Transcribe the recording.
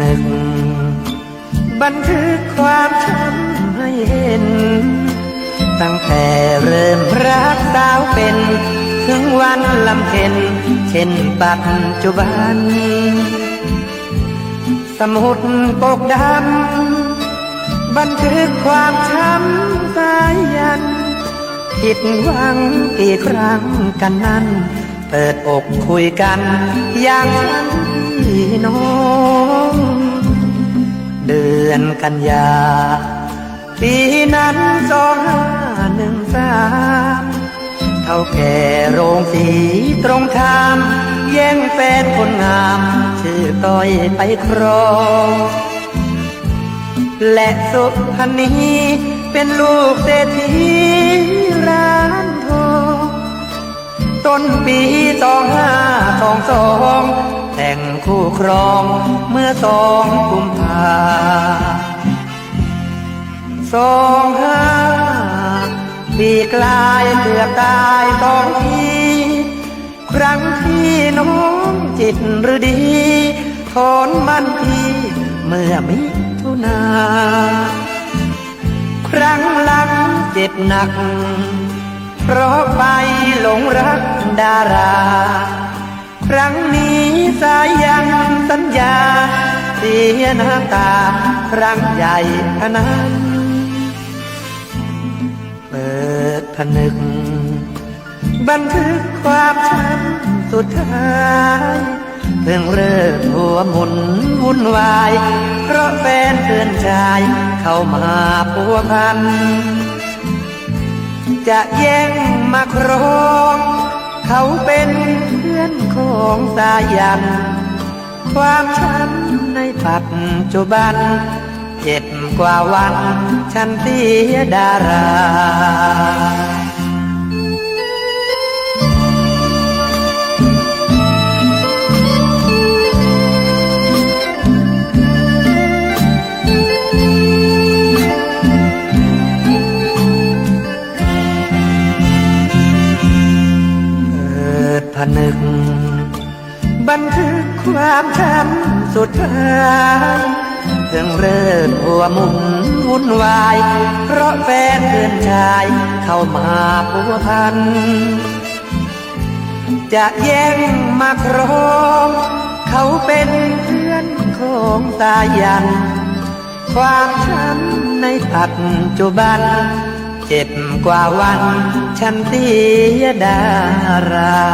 นึก บันทึกความช้ำให้เห็น ตั้งแต่เริ่มรักสาวเป็น ถึงวันลำเพ็ญเช่นปัจจุบัน สมุดปกดำบันทึกความช้ำสายยัน ผิดหวังกี่ครั้งกันนั้น เปิดอกคุยกันอย่างฉัน น้อง เดือนกันยา ปีนั้นสองห้าหนึ่งสามเท่าแก่โรงสีตรงขามแย่งแฟนคนงาม ชื่อต้อยไปครองและสุพนีเป็นลูกเศรษฐีร้านทองต้นปีสองห้าสองสอง คู่ครองเมื่อสองกุมภาสองห้าปีกลายเกือบตายสองทีครั้งที่น้องจิตหรือดีทนมันพี่เมื่อมิถุนา ครั้งหลังเจ็บหนัก เพราะไปหลงรักดารา ครั้งนี้สายันสัญญา เสียน้ำตาครั้งใหญ่ขนาดเปิดผนึก บันทึกความช้ำสุดท้ายเพิ่งเริ่มหัวหมุนวุ่นวาย เพราะแฟนเพื่อนชาย เข้ามาพัวพัน จะแย่งมาครอง เขาเป็น อนของสายัน ความช้ำในปัจจุบัน เจ็บกว่าวัน ฉันเสียดารา นึก บันทึกความช้ำสุดท้ายเพิ่งเริ่มหัวหมุนวุ่นวาย เพราะแฟนเพื่อนชายเข้ามาพัวพัน จะแย่งมาครองเขาเป็นเพื่อนของตายัน ความช้ำในปัจจุบัน เจ็ดกว่าวัน ฉันเสียดารา